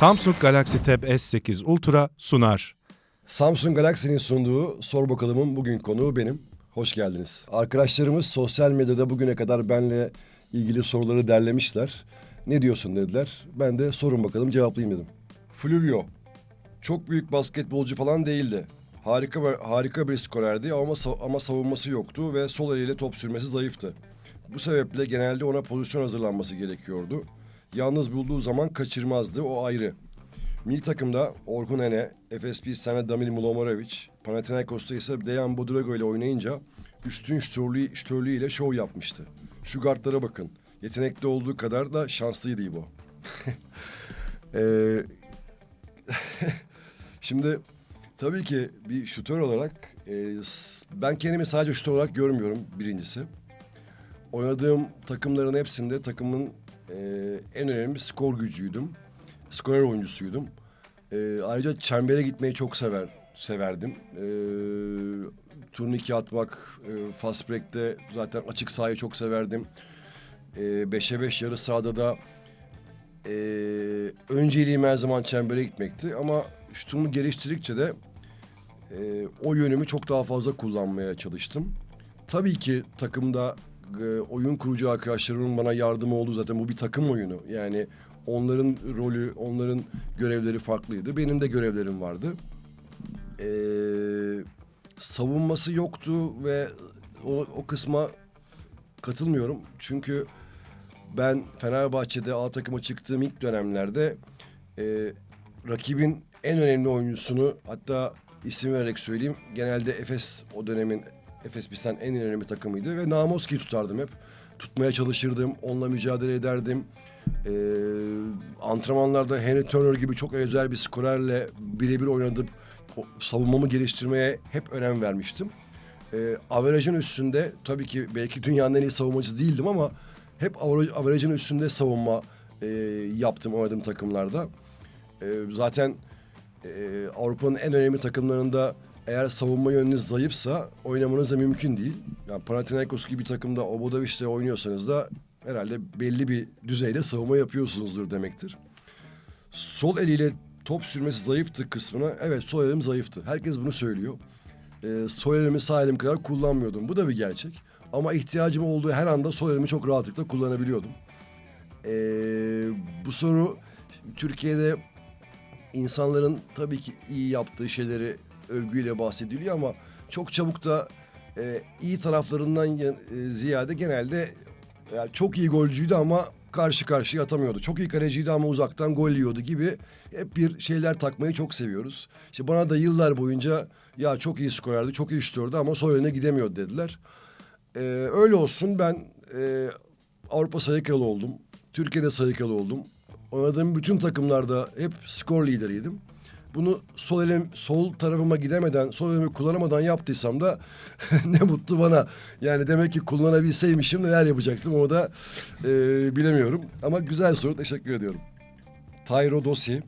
Samsung Galaxy Tab S8 Ultra sunar. Samsung Galaxy'nin sunduğu Sor Bakalım'ın bugün konuğu benim. Hoş geldiniz. Arkadaşlarımız sosyal medyada bugüne kadar benle ilgili soruları derlemişler. Ne diyorsun dediler. Ben de sorun bakalım cevaplayayım dedim. Fluvio. Çok büyük basketbolcu falan değildi. Harika ve harika bir skorerdi ama ama savunması yoktu ve sol eliyle top sürmesi zayıftı. Bu sebeple genelde ona pozisyon hazırlanması gerekiyordu. Yalnız bulduğu zaman kaçırmazdı o ayrı. Milli takımda Orkun Ene, Efes Pilsen'e Damir Mulomorevic, Panathinaikos'ta ise Dejan Bodrago ile oynayınca üstün şutörlüğü, şutörlüğüyle şov yapmıştı. Şu guardlara bakın. Yetenekli olduğu kadar da şanslıydı bu. Ee, Şimdi tabii ki bir şutör olarak e, ben kendimi sadece şutör olarak görmüyorum birincisi. Oynadığım takımların hepsinde takımın e, en önemli skor gücüydüm. Skorer oyuncusuydum. E, ayrıca çembere gitmeyi çok sever severdim. E, turnike atmak, e, fast break'te zaten açık sahayı çok severdim. E, beşe beş yarı sahada da e, önceliğim her zaman çembere gitmekti. Ama şutumu geliştirdikçe de e, o yönümü çok daha fazla kullanmaya çalıştım. Tabii ki takımda e, oyun kurucu arkadaşlarımın bana yardımı oldu zaten bu bir takım oyunu. Yani onların rolü, onların görevleri farklıydı. Benim de görevlerim vardı. E, savunması yoktu ve o, o kısma katılmıyorum. Çünkü ben Fenerbahçe'de A takıma çıktığım ilk dönemlerde e, rakibin en önemli oyuncusunu hatta isim vererek söyleyeyim. Genelde Efes o dönemin Efes Pilsen en önemli takımıydı ve Namoski'yi tutardım hep. Tutmaya çalışırdım, onunla mücadele ederdim. E, antrenmanlarda Henry Turner gibi çok özel bir skorerle birebir oynadıp savunmamı geliştirmeye hep önem vermiştim. E, averajın üstünde tabii ki belki dünyanın en iyi savunmacısı değildim ama hep averaj- averajın üstünde savunma e, yaptım oynadığım takımlarda. E, zaten e, Avrupa'nın en önemli takımlarında eğer savunma yönünüz zayıfsa oynamanız da mümkün değil. Yani Panathinaikos gibi bir takımda Obradoviç'le oynuyorsanız da herhalde belli bir düzeyde savunma yapıyorsunuzdur demektir. Sol eliyle top sürmesi zayıftı kısmına. Evet sol elim zayıftı. Herkes bunu söylüyor. Ee, sol elimi sağ elim kadar kullanmıyordum. Bu da bir gerçek. Ama ihtiyacım olduğu her anda sol elimi çok rahatlıkla kullanabiliyordum. Ee, bu soru Türkiye'de insanların tabii ki iyi yaptığı şeyleri övgüyle bahsediliyor ama çok çabuk da e, iyi taraflarından e, ziyade genelde yani çok iyi golcüydü ama karşı karşıya atamıyordu. Çok iyi kaleciydi ama uzaktan gol yiyordu gibi hep bir şeyler takmayı çok seviyoruz. İşte bana da yıllar boyunca ya çok iyi skorerdi, çok iyi şutördü ama sol eline gidemiyordu dediler. Ee, öyle olsun ben e, Avrupa sayıkalı oldum. Türkiye'de sayıkalı oldum. Oynadığım bütün takımlarda hep skor lideriydim. Bunu sol elim sol tarafıma gidemeden, sol elimi kullanamadan yaptıysam da ne mutlu bana. Yani demek ki kullanabilseymişim neler yapacaktım onu da e, bilemiyorum. Ama güzel soru teşekkür ediyorum. Tayro Dosi.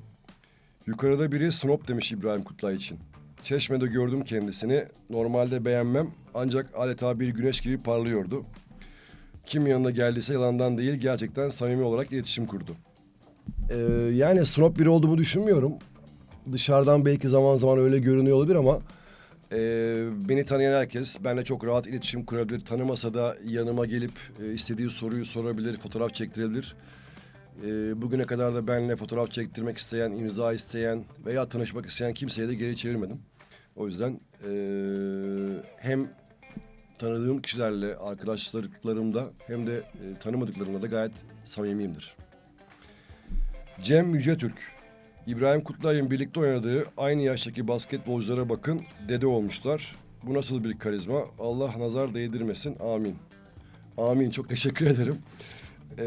Yukarıda biri snop demiş İbrahim Kutlay için. Çeşme'de gördüm kendisini. Normalde beğenmem ancak adeta bir güneş gibi parlıyordu. Kim yanına geldiyse yalandan değil gerçekten samimi olarak iletişim kurdu. Ee, yani snop biri olduğumu düşünmüyorum. Dışarıdan belki zaman zaman öyle görünüyor olabilir ama e, beni tanıyan herkes benimle çok rahat iletişim kurabilir. Tanımasa da yanıma gelip e, istediği soruyu sorabilir, fotoğraf çektirebilir. E, bugüne kadar da benimle fotoğraf çektirmek isteyen, imza isteyen veya tanışmak isteyen kimseye de geri çevirmedim. O yüzden e, hem tanıdığım kişilerle, arkadaşlarımda hem de e, tanımadıklarımla da gayet samimiyimdir. Cem Yücetürk. İbrahim Kutlay'ın birlikte oynadığı aynı yaştaki basketbolculara bakın dede olmuşlar. Bu nasıl bir karizma? Allah nazar değdirmesin. Amin. Amin. Çok teşekkür ederim. Ee,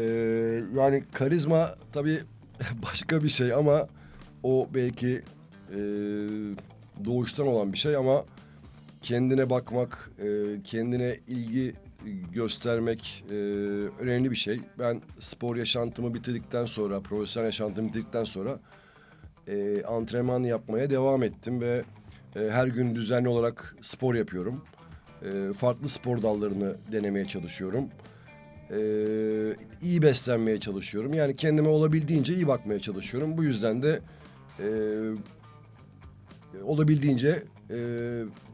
yani karizma tabii başka bir şey ama o belki e, doğuştan olan bir şey ama kendine bakmak, e, kendine ilgi göstermek e, önemli bir şey. Ben spor yaşantımı bitirdikten sonra, profesyonel yaşantımı bitirdikten sonra e, antrenman yapmaya devam ettim ve e, her gün düzenli olarak spor yapıyorum. E, farklı spor dallarını denemeye çalışıyorum. e, iyi beslenmeye çalışıyorum. Yani kendime olabildiğince iyi bakmaya çalışıyorum. Bu yüzden de e, olabildiğince e,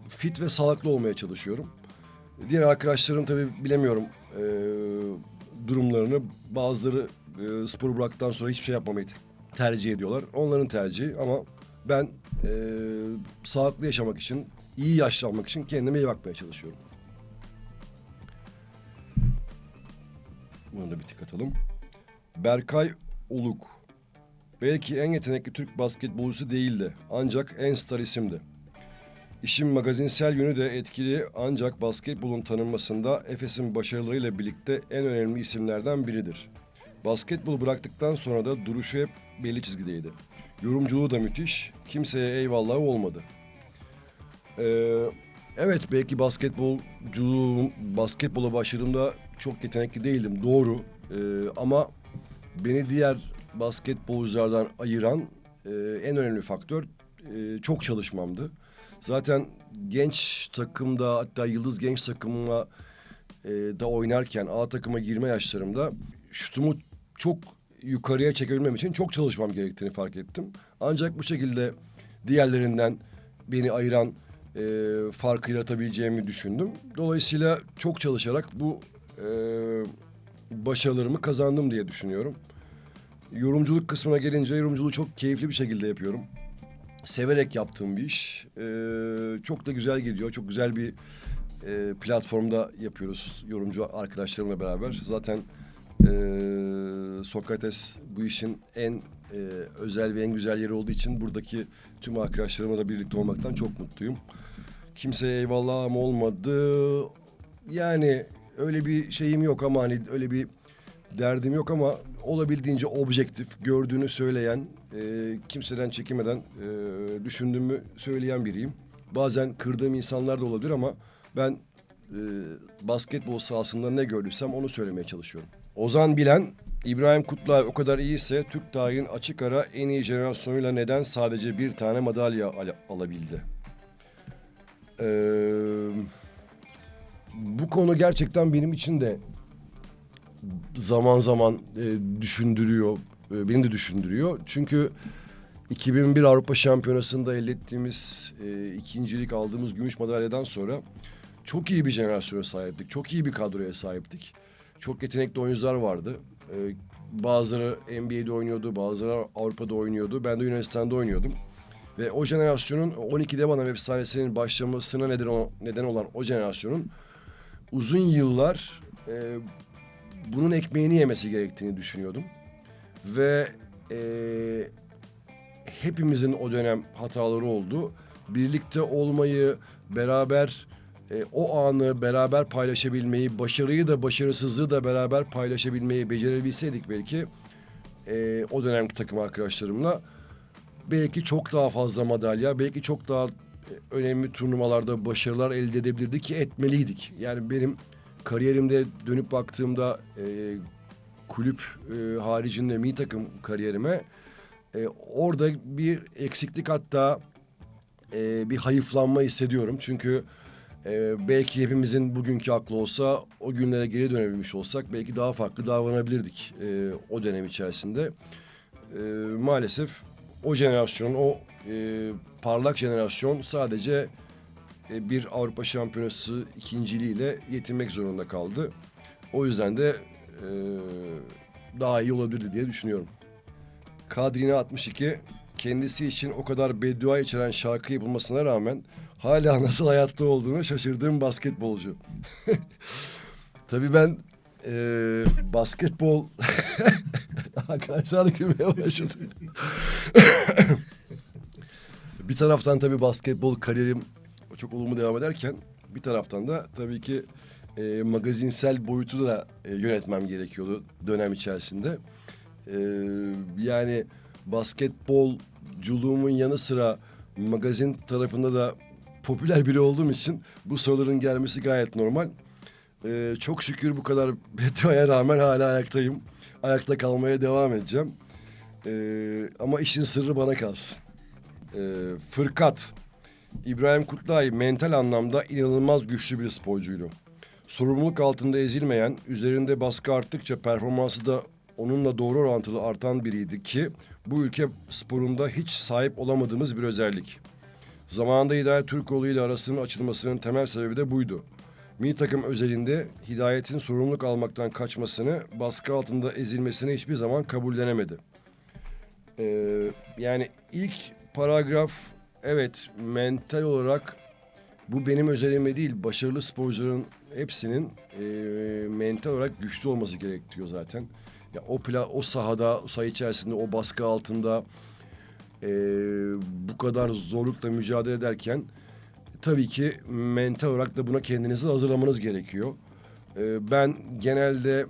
fit ve sağlıklı olmaya çalışıyorum. Diğer arkadaşlarım tabii bilemiyorum e, durumlarını. Bazıları e, sporu bıraktıktan sonra hiçbir şey yapmamayı tercih ediyorlar. Onların tercihi ama ben e, sağlıklı yaşamak için, iyi yaşlanmak için kendime iyi bakmaya çalışıyorum. Bunu da bir tık atalım. Berkay Oluk. Belki en yetenekli Türk basketbolcusu değildi. Ancak en star isimdi. İşin magazinsel yönü de etkili ancak basketbolun tanınmasında Efes'in başarılarıyla birlikte en önemli isimlerden biridir. Basketbolu bıraktıktan sonra da duruşu hep belli çizgideydi. Yorumculuğu da müthiş. Kimseye eyvallahı olmadı. Ee, evet belki basketbolculuğum, basketbola başladığımda çok yetenekli değildim doğru. Ee, ama beni diğer basketbolculardan ayıran e, en önemli faktör e, çok çalışmamdı. Zaten genç takımda hatta yıldız genç takımıma e, da oynarken A takıma girme yaşlarımda şutumu çok yukarıya çekebilmem için çok çalışmam gerektiğini fark ettim. Ancak bu şekilde diğerlerinden beni ayıran e, farkı yaratabileceğimi düşündüm. Dolayısıyla çok çalışarak bu e, başarılarımı kazandım diye düşünüyorum. Yorumculuk kısmına gelince yorumculuğu çok keyifli bir şekilde yapıyorum. Severek yaptığım bir iş. E, çok da güzel gidiyor. Çok güzel bir e, platformda yapıyoruz yorumcu arkadaşlarımla beraber. Zaten e, Sokrates bu işin en e, özel ve en güzel yeri olduğu için buradaki tüm arkadaşlarımla da birlikte olmaktan çok mutluyum. Kimseye eyvallahım olmadı. Yani öyle bir şeyim yok ama hani öyle bir derdim yok ama olabildiğince objektif, gördüğünü söyleyen, e, kimseden çekinmeden e, düşündüğümü söyleyen biriyim. Bazen kırdığım insanlar da olabilir ama ben e, basketbol sahasında ne gördüysem onu söylemeye çalışıyorum. Ozan Bilen, İbrahim Kutlay o kadar iyiyse Türk tarihinin açık ara en iyi jenerasyonuyla neden sadece bir tane madalya al- alabildi? Ee, bu konu gerçekten benim için de zaman zaman e, düşündürüyor. E, beni de düşündürüyor. Çünkü 2001 Avrupa Şampiyonası'nda elde ettiğimiz e, ikincilik aldığımız gümüş madalyadan sonra çok iyi bir jenerasyona sahiptik. Çok iyi bir kadroya sahiptik. Çok yetenekli oyuncular vardı. E, bazıları NBA'de oynuyordu, bazıları Avrupa'da oynuyordu. Ben de Yunanistan'da oynuyordum. Ve o jenerasyonun 12'de bana efsanesinin başlamasına neden, o- neden olan o jenerasyonun uzun yıllar e, bunun ekmeğini yemesi gerektiğini düşünüyordum. Ve e, hepimizin o dönem hataları oldu. Birlikte olmayı, beraber e, o anı beraber paylaşabilmeyi, başarıyı da başarısızlığı da beraber paylaşabilmeyi becerebilseydik belki e, o dönemki takım arkadaşlarımla belki çok daha fazla madalya, belki çok daha e, önemli turnuvalarda başarılar elde edebilirdik ki etmeliydik. Yani benim kariyerimde dönüp baktığımda e, kulüp e, haricinde mi takım kariyerime e, orada bir eksiklik hatta e, bir hayıflanma hissediyorum. Çünkü e, belki hepimizin bugünkü aklı olsa o günlere geri dönebilmiş olsak belki daha farklı davranabilirdik e, o dönem içerisinde. E, maalesef o jenerasyon, o e, parlak jenerasyon sadece e, bir Avrupa Şampiyonası ikinciliğiyle yetinmek zorunda kaldı. O yüzden de e, daha iyi olabilirdi diye düşünüyorum. Kadrine 62 kendisi için o kadar beddua içeren şarkı yapılmasına rağmen hala nasıl hayatta olduğunu şaşırdığım basketbolcu. Tabii ben e, basketbol arkadaşlar gülmeye başladı. bir taraftan tabii basketbol kariyerim çok olumlu devam ederken bir taraftan da tabii ki e, magazinsel boyutu da e, yönetmem gerekiyordu dönem içerisinde. E, yani basketbolculuğumun yanı sıra magazin tarafında da popüler biri olduğum için bu soruların gelmesi gayet normal. E, çok şükür bu kadar bedduaya rağmen hala ayaktayım. Ayakta kalmaya devam edeceğim. E, ama işin sırrı bana kalsın. E, Fırkat. İbrahim Kutlay mental anlamda inanılmaz güçlü bir sporcuydu. sorumluluk altında ezilmeyen, üzerinde baskı arttıkça performansı da onunla doğru orantılı artan biriydi ki bu ülke sporunda hiç sahip olamadığımız bir özellik. Zamanında Hidayet Türkoğlu ile arasının açılmasının temel sebebi de buydu. Milli takım özelinde Hidayet'in sorumluluk almaktan kaçmasını, baskı altında ezilmesini hiçbir zaman kabullenemedi. Ee, yani ilk paragraf evet mental olarak bu benim özelime değil başarılı sporcuların hepsinin e, mental olarak güçlü olması gerekiyor zaten. Ya o pla o sahada, o saha içerisinde, o baskı altında e, bu kadar zorlukla mücadele ederken tabii ki mental olarak da buna kendinizi hazırlamanız gerekiyor. E, ben genelde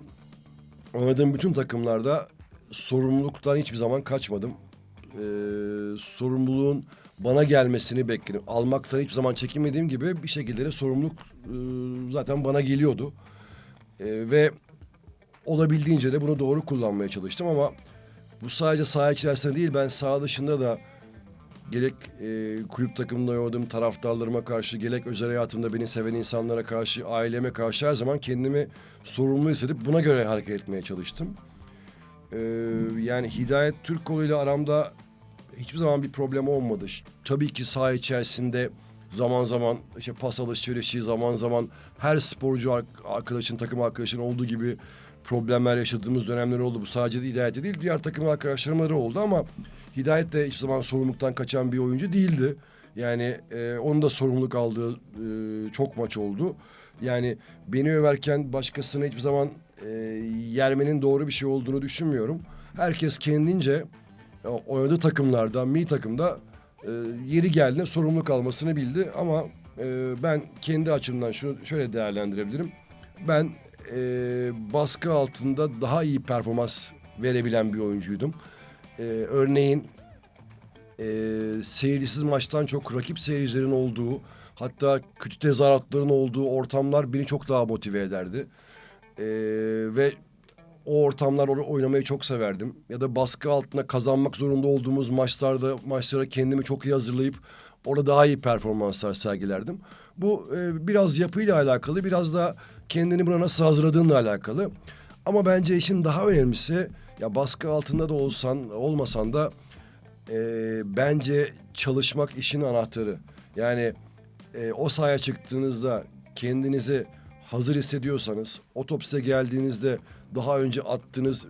oynadığım bütün takımlarda sorumluluktan hiçbir zaman kaçmadım. E, sorumluluğun bana gelmesini bekledim. Almaktan hiçbir zaman çekinmediğim gibi bir şekilde de sorumluluk e, zaten bana geliyordu. E, ve olabildiğince de bunu doğru kullanmaya çalıştım ama bu sadece saha içerisinde değil ben saha dışında da gerek e, kulüp takımında oynadığım taraftarlarıma karşı gerek özel hayatımda beni seven insanlara karşı aileme karşı her zaman kendimi sorumlu hissedip buna göre hareket etmeye çalıştım. E, yani Hidayet Türkoğlu ile aramda hiçbir zaman bir problem olmadı. Tabii ki saha içerisinde zaman zaman işte pas alışverişi zaman zaman her sporcu ar- arkadaşın takım arkadaşın olduğu gibi problemler yaşadığımız dönemler oldu. Bu sadece de Hidayet'te değil diğer takım arkadaşlarıma da oldu ama Hidayet de hiçbir zaman sorumluluktan kaçan bir oyuncu değildi. Yani e, onun da sorumluluk aldığı e, çok maç oldu. Yani beni överken başkasına hiçbir zaman e, yermenin doğru bir şey olduğunu düşünmüyorum. Herkes kendince ya, oynadığı takımlarda, mi takımda e, yeri geldiğinde sorumluluk almasını bildi. Ama e, ben kendi açımdan şunu şöyle değerlendirebilirim. Ben e, baskı altında daha iyi performans verebilen bir oyuncuydum. E, örneğin e, seyircisiz maçtan çok rakip seyircilerin olduğu hatta kötü tezahüratların olduğu ortamlar beni çok daha motive ederdi. E, ve o ortamlar oynamayı çok severdim. Ya da baskı altında kazanmak zorunda olduğumuz maçlarda maçlara kendimi çok iyi hazırlayıp orada daha iyi performanslar sergilerdim. Bu e, biraz yapıyla alakalı, biraz da kendini buna nasıl hazırladığınla alakalı. Ama bence işin daha önemlisi ya baskı altında da olsan olmasan da e, bence çalışmak işin anahtarı. Yani e, o sahaya çıktığınızda kendinizi hazır hissediyorsanız, otopsiye geldiğinizde daha önce attığınız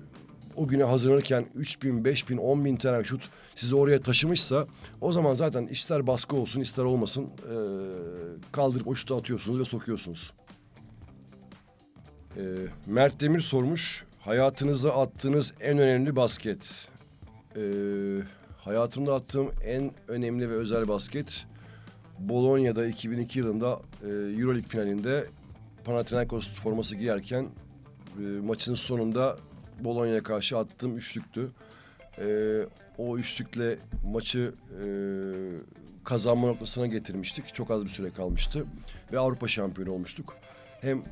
o güne hazırlanırken 3 bin, 5 bin, 10 bin tane şut sizi oraya taşımışsa o zaman zaten ister baskı olsun ister olmasın e, kaldırıp o şutu atıyorsunuz ve sokuyorsunuz. E, Mert Demir sormuş. Hayatınıza attığınız en önemli basket. E, hayatımda attığım en önemli ve özel basket Bolonya'da 2002 yılında e, Euroleague finalinde Panathinaikos forması giyerken e, maçın sonunda Bolonya'ya karşı attığım üçlüktü. E, o üçlükle maçı e, kazanma noktasına getirmiştik. Çok az bir süre kalmıştı ve Avrupa şampiyonu olmuştuk. Hem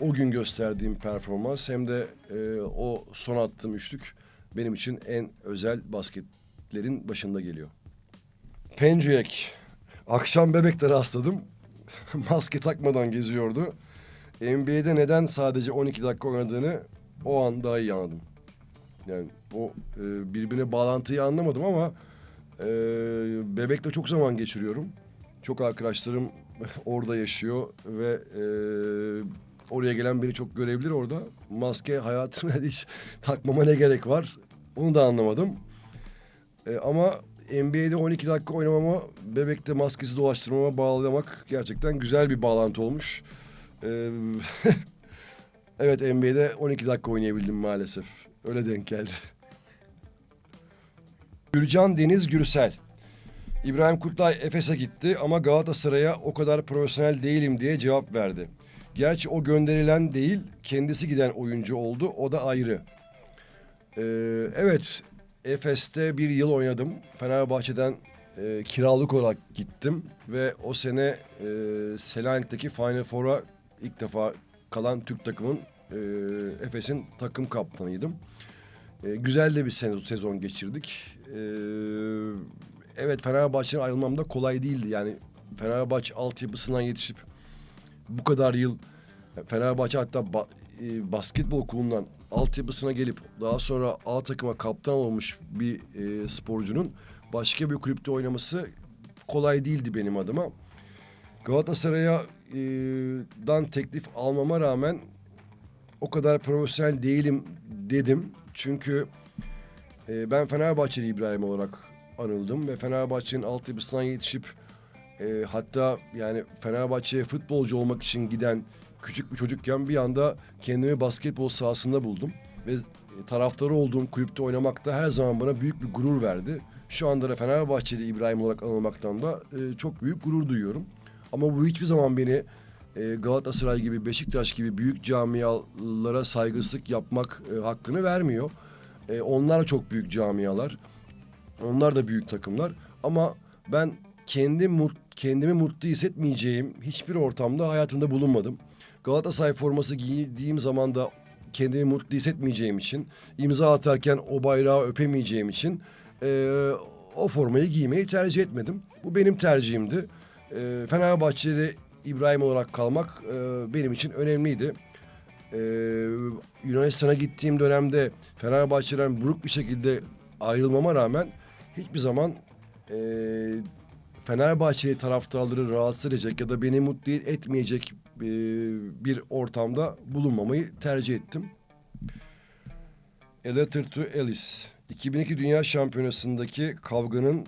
o gün gösterdiğim performans hem de e, o son attığım üçlük benim için en özel basketlerin başında geliyor. Pencuyek. Akşam bebekte rastladım. Maske takmadan geziyordu. NBA'de neden sadece 12 dakika oynadığını o an daha iyi anladım. Yani o e, birbirine bağlantıyı anlamadım ama e, bebekte çok zaman geçiriyorum. Çok arkadaşlarım orada yaşıyor ve e, oraya gelen biri çok görebilir orada. Maske hayatımda hiç takmama ne gerek var onu da anlamadım. E, ama NBA'de 12 dakika oynamama, bebekte maskesi dolaştırmama bağlamak gerçekten güzel bir bağlantı olmuş. E, evet NBA'de 12 dakika oynayabildim maalesef. Öyle denk geldi. Gürcan Deniz Gürsel. İbrahim Kutlay Efes'e gitti ama Galatasaray'a o kadar profesyonel değilim diye cevap verdi. Gerçi o gönderilen değil, kendisi giden oyuncu oldu. O da ayrı. Ee, evet, Efes'te bir yıl oynadım. Fenerbahçe'den e, kiralık olarak gittim. Ve o sene e, Selanik'teki Final Four'a ilk defa kalan Türk takımın e, Efes'in takım kaptanıydım. E, güzel de bir sezon geçirdik. E, evet Fenerbahçe'den ayrılmam da kolay değildi. Yani Fenerbahçe altyapısından yetişip bu kadar yıl Fenerbahçe hatta ba- e, basketbol okulundan altyapısına gelip daha sonra A takıma kaptan olmuş bir e, sporcunun başka bir kulüpte oynaması kolay değildi benim adıma. Galatasaray'a e, dan teklif almama rağmen o kadar profesyonel değilim dedim. Çünkü e, ben Fenerbahçeli İbrahim olarak anıldım ve Fenerbahçe'nin altyapısından yetişip e, hatta yani Fenerbahçe'ye futbolcu olmak için giden küçük bir çocukken bir anda kendimi basketbol sahasında buldum ve e, taraftarı olduğum kulüpte oynamak da her zaman bana büyük bir gurur verdi. Şu anda da Fenerbahçeli İbrahim olarak anılmaktan da e, çok büyük gurur duyuyorum. Ama bu hiçbir zaman beni e, Galatasaray gibi, Beşiktaş gibi büyük camialara saygısızlık yapmak e, hakkını vermiyor. E, onlar çok büyük camialar. Onlar da büyük takımlar. Ama ben kendi mut, kendimi mutlu hissetmeyeceğim hiçbir ortamda hayatımda bulunmadım. Galatasaray forması giydiğim zaman da kendimi mutlu hissetmeyeceğim için, imza atarken o bayrağı öpemeyeceğim için e, o formayı giymeyi tercih etmedim. Bu benim tercihimdi. E, Fenerbahçeli İbrahim olarak kalmak e, benim için önemliydi. E, Yunanistan'a gittiğim dönemde Fenerbahçe'den buruk bir şekilde ayrılmama rağmen hiçbir zaman e, Fenerbahçe'yi taraftarları rahatsız edecek ya da beni mutlu etmeyecek e, bir ortamda bulunmamayı tercih ettim. A Letter to Alice. 2002 Dünya Şampiyonası'ndaki kavganın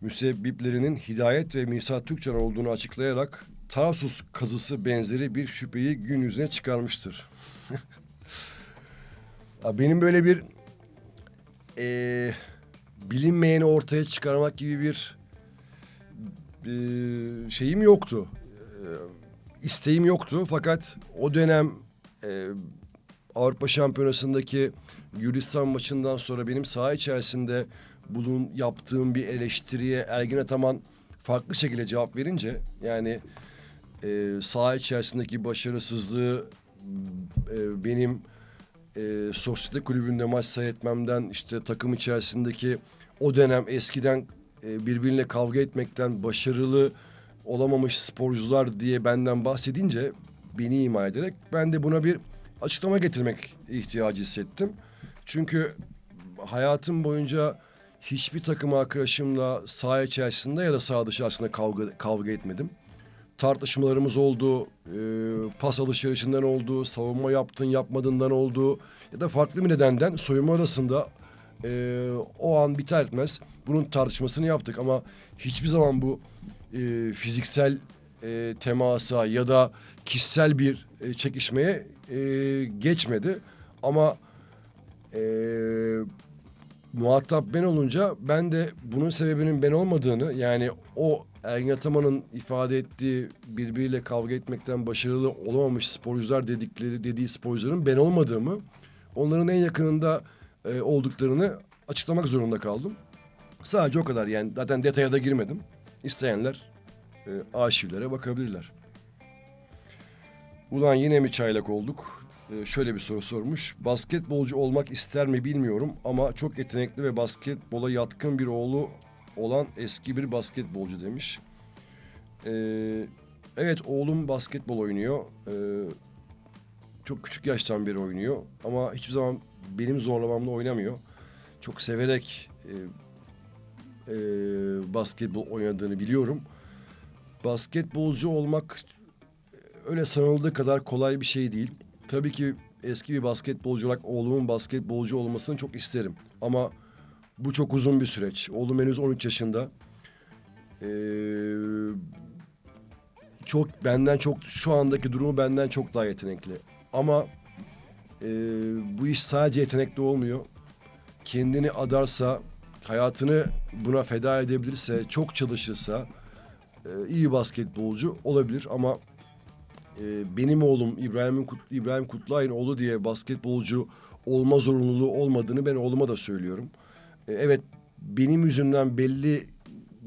müsebbiplerinin Hidayet ve Mirsa Türkçen olduğunu açıklayarak Tarsus kazısı benzeri bir şüpheyi gün yüzüne çıkarmıştır. Benim böyle bir eee bilinmeyeni ortaya çıkarmak gibi bir eee, şeyim yoktu. Eee, isteğim yoktu. Fakat o dönem eee, Avrupa Şampiyonası'ndaki Gürcistan maçından sonra benim saha içerisinde bulun yaptığım bir eleştiriye Ergin Ataman farklı şekilde cevap verince yani e, saha içerisindeki başarısızlığı e, benim e, sosyete kulübünde maç seyretmemden işte takım içerisindeki o dönem eskiden e, birbirine kavga etmekten başarılı olamamış sporcular diye benden bahsedince beni ima ederek ben de buna bir açıklama getirmek ihtiyacı hissettim. Çünkü hayatım boyunca hiçbir takım arkadaşımla saha içerisinde ya da saha dışarısında kavga, kavga etmedim. Tartışmalarımız oldu, e, pas alışverişinden oldu, savunma yaptın yapmadığından oldu ya da farklı bir nedenden soyunma arasında e, o an biter etmez bunun tartışmasını yaptık ama hiçbir zaman bu e, fiziksel e, temasa ya da kişisel bir e, çekişmeye e, geçmedi. Ama e, muhatap ben olunca ben de bunun sebebinin ben olmadığını yani o Ergin Ataman'ın ifade ettiği birbiriyle kavga etmekten başarılı olamamış sporcular dedikleri dediği sporcuların ben olmadığımı onların en yakınında e, olduklarını açıklamak zorunda kaldım. Sadece o kadar yani zaten detaya da girmedim. İsteyenler e, arşivlere bakabilirler. Ulan yine mi çaylak olduk? Ee, şöyle bir soru sormuş. Basketbolcu olmak ister mi bilmiyorum ama çok yetenekli ve basketbola yatkın bir oğlu olan eski bir basketbolcu demiş. Ee, evet oğlum basketbol oynuyor. Ee, çok küçük yaştan beri oynuyor ama hiçbir zaman benim zorlamamla oynamıyor. Çok severek e, e, basketbol oynadığını biliyorum. Basketbolcu olmak öyle sanıldığı kadar kolay bir şey değil. Tabii ki eski bir basketbolcu olarak oğlumun basketbolcu olmasını çok isterim. Ama bu çok uzun bir süreç. Oğlum henüz 13 yaşında. Ee, çok benden çok şu andaki durumu benden çok daha yetenekli. Ama e, bu iş sadece yetenekli olmuyor. Kendini adarsa, hayatını buna feda edebilirse, çok çalışırsa e, iyi basketbolcu olabilir ama e, benim oğlum İbrahim Kut, İbrahim Kutluay'ın oğlu diye basketbolcu olma zorunluluğu olmadığını ben oğluma da söylüyorum. E, evet benim yüzümden belli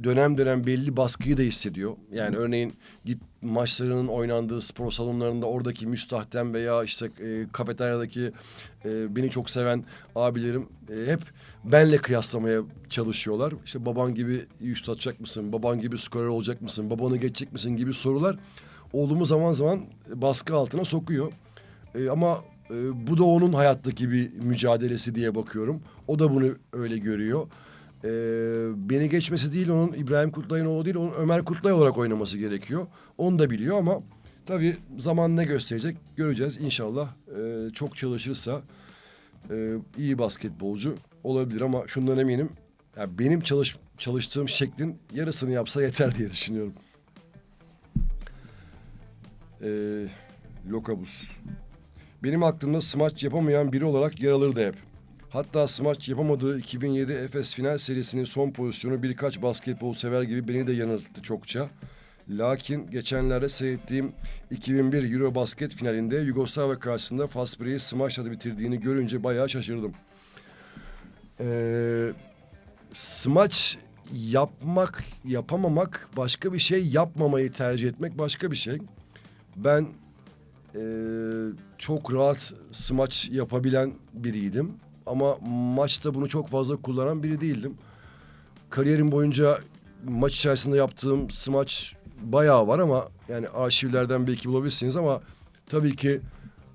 dönem dönem belli baskıyı da hissediyor. Yani örneğin git maçlarının oynandığı spor salonlarında oradaki müstahdem veya işte e, kafeteryadaki e, beni çok seven abilerim e, hep benle kıyaslamaya çalışıyorlar. İşte baban gibi şut atacak mısın? Baban gibi skorer olacak mısın? Babanı geçecek misin gibi sorular. oğlumu zaman zaman baskı altına sokuyor. E, ama e, bu da onun hayattaki bir mücadelesi diye bakıyorum. O da bunu öyle görüyor. E, beni geçmesi değil onun İbrahim Kutlay'ın oğlu değil onun Ömer Kutlay olarak oynaması gerekiyor. Onu da biliyor ama tabii zaman ne gösterecek göreceğiz inşallah. E, çok çalışırsa e, iyi basketbolcu olabilir ama şundan eminim. Ya benim çalış çalıştığım şeklin yarısını yapsa yeter diye düşünüyorum. Ee, Lokabus. Benim aklımda smaç yapamayan biri olarak yer alırdı hep. Hatta smaç yapamadığı 2007 Efes final serisinin son pozisyonu birkaç basketbol sever gibi beni de yanılttı çokça. Lakin geçenlerde seyrettiğim 2001 Eurobasket finalinde Yugoslavya karşısında Fasbri'yi smaçla bitirdiğini görünce bayağı şaşırdım. Ee, smaç yapmak, yapamamak başka bir şey, yapmamayı tercih etmek başka bir şey. Ben eee, çok rahat smaç yapabilen biriydim. Ama maçta bunu çok fazla kullanan biri değildim. Kariyerim boyunca maç içerisinde yaptığım smaç bayağı var ama yani arşivlerden belki bulabilirsiniz ama tabii ki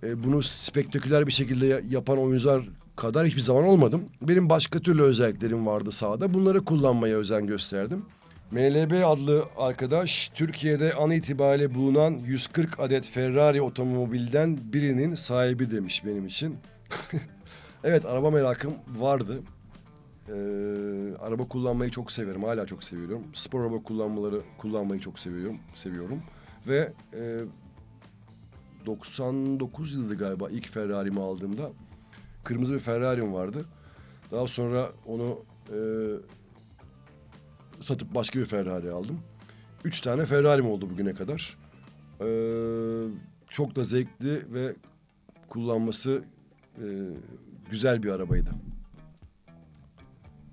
e, bunu spektaküler bir şekilde ya- yapan oyuncular kadar hiçbir zaman olmadım. Benim başka türlü özelliklerim vardı sahada. Bunları kullanmaya özen gösterdim. MLB adlı arkadaş Türkiye'de an itibariyle bulunan 140 adet Ferrari otomobilden birinin sahibi demiş benim için. evet araba merakım vardı. Ee, araba kullanmayı çok severim. Hala çok seviyorum. Spor araba kullanmaları kullanmayı çok seviyorum. Seviyorum. Ve e, 99 yıldı galiba ilk Ferrari'mi aldığımda. Kırmızı bir Ferrari'm vardı. Daha sonra onu e, satıp başka bir Ferrari aldım. Üç tane Ferrari'm oldu bugüne kadar. Ee, çok da zevkli ve kullanması e, güzel bir arabaydı.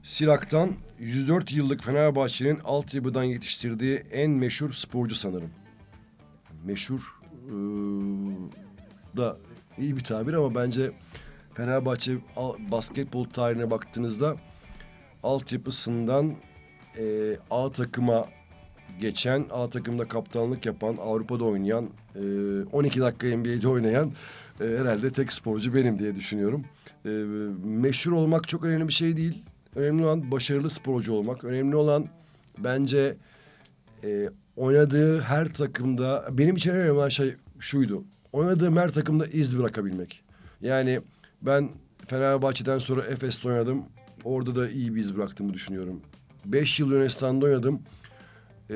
Sirak'tan 104 yıllık Fenerbahçe'nin altyapıdan yetiştirdiği en meşhur sporcu sanırım. Meşhur e, da iyi bir tabir ama bence Fenerbahçe basketbol tarihine baktığınızda altyapısından e, A takıma geçen, A takımda kaptanlık yapan, Avrupa'da oynayan, e, 12 dakika NBA'de oynayan e, herhalde tek sporcu benim diye düşünüyorum. E, meşhur olmak çok önemli bir şey değil. Önemli olan başarılı sporcu olmak. Önemli olan bence e, oynadığı her takımda benim için önemli olan şey şuydu. Oynadığım her takımda iz bırakabilmek. Yani ben Fenerbahçe'den sonra Efes'te oynadım. Orada da iyi bir iz bıraktığımı düşünüyorum. Beş yıl Yunanistan'da oynadım. Ee,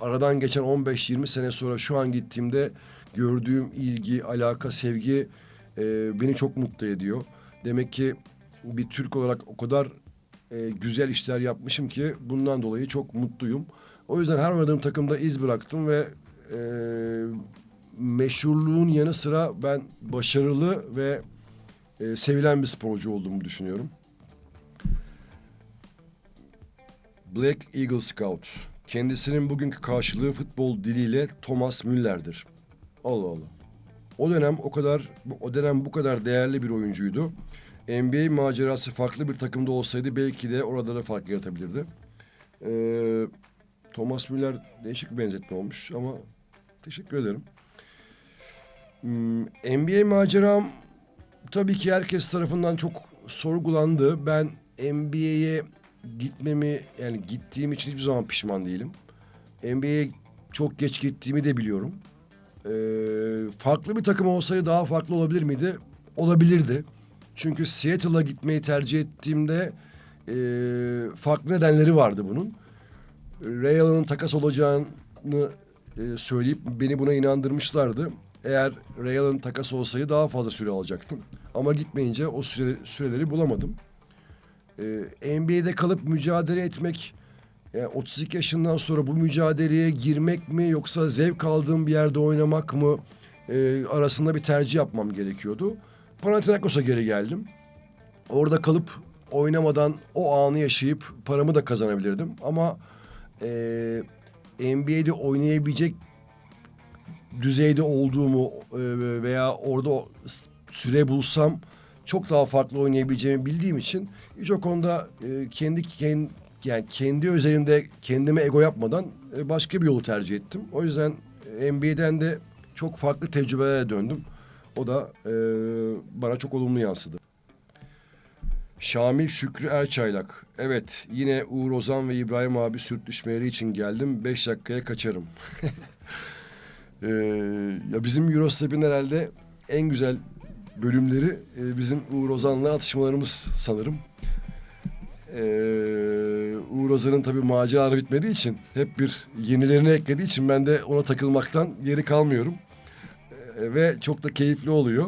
aradan geçen 15-20 sene sonra şu an gittiğimde gördüğüm ilgi, alaka, sevgi e, beni çok mutlu ediyor. Demek ki bir Türk olarak o kadar e, güzel işler yapmışım ki bundan dolayı çok mutluyum. O yüzden her oynadığım takımda iz bıraktım ve e, meşhurluğun yanı sıra ben başarılı ve e, sevilen bir sporcu olduğumu düşünüyorum. Black Eagle Scout. Kendisinin bugünkü karşılığı futbol diliyle Thomas Müller'dir. Allah Allah. O dönem o kadar o dönem bu kadar değerli bir oyuncuydu. NBA macerası farklı bir takımda olsaydı belki de orada da fark yaratabilirdi. Ee, Thomas Müller değişik bir benzetme olmuş ama teşekkür ederim. Hmm, NBA maceram tabii ki herkes tarafından çok sorgulandı. Ben NBA'ye gitmemi yani gittiğim için hiçbir zaman pişman değilim. NBA'ye çok geç gittiğimi de biliyorum. Ee, farklı bir takım olsaydı daha farklı olabilir miydi? Olabilirdi. Çünkü Seattle'a gitmeyi tercih ettiğimde e, farklı nedenleri vardı bunun. Ray Allen'ın takas olacağını e, söyleyip beni buna inandırmışlardı. Eğer Ray Allen takas olsaydı daha fazla süre alacaktım. Ama gitmeyince o süre, süreleri bulamadım. Ee, NBA'de kalıp mücadele etmek, yani 32 yaşından sonra bu mücadeleye girmek mi yoksa zevk aldığım bir yerde oynamak mı e, arasında bir tercih yapmam gerekiyordu. Panathinaikos'a geri geldim. Orada kalıp oynamadan o anı yaşayıp paramı da kazanabilirdim. Ama e, NBA'de oynayabilecek düzeyde olduğumu e, veya orada süre bulsam çok daha farklı oynayabileceğimi bildiğim için hiç o konuda e, kendi kendi yani kendi özelimde kendime ego yapmadan e, başka bir yolu tercih ettim. O yüzden NBA'den de çok farklı tecrübelere döndüm. O da e, bana çok olumlu yansıdı. Şamil Şükrü Erçaylak. Evet yine Uğur Ozan ve İbrahim abi sürtüşmeleri için geldim. Beş dakikaya kaçarım. Ee, ya bizim Eurostep'in herhalde en güzel bölümleri e, bizim Uğur Ozan'la atışmalarımız sanırım. Ee, Uğur Ozan'ın tabii maceraları bitmediği için hep bir yenilerini eklediği için ben de ona takılmaktan geri kalmıyorum. Ee, ve çok da keyifli oluyor.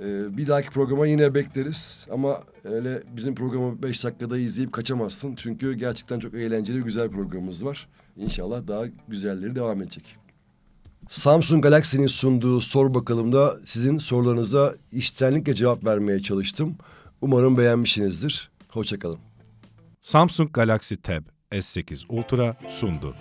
Ee, bir dahaki programa yine bekleriz ama öyle bizim programı beş dakikada izleyip kaçamazsın. Çünkü gerçekten çok eğlenceli güzel programımız var. İnşallah daha güzelleri devam edecek. Samsung Galaxy'nin sunduğu Sor Bakalım'da sizin sorularınıza içtenlikle cevap vermeye çalıştım. Umarım beğenmişsinizdir. Hoşçakalın. Samsung Galaxy Tab S8 Ultra sundu.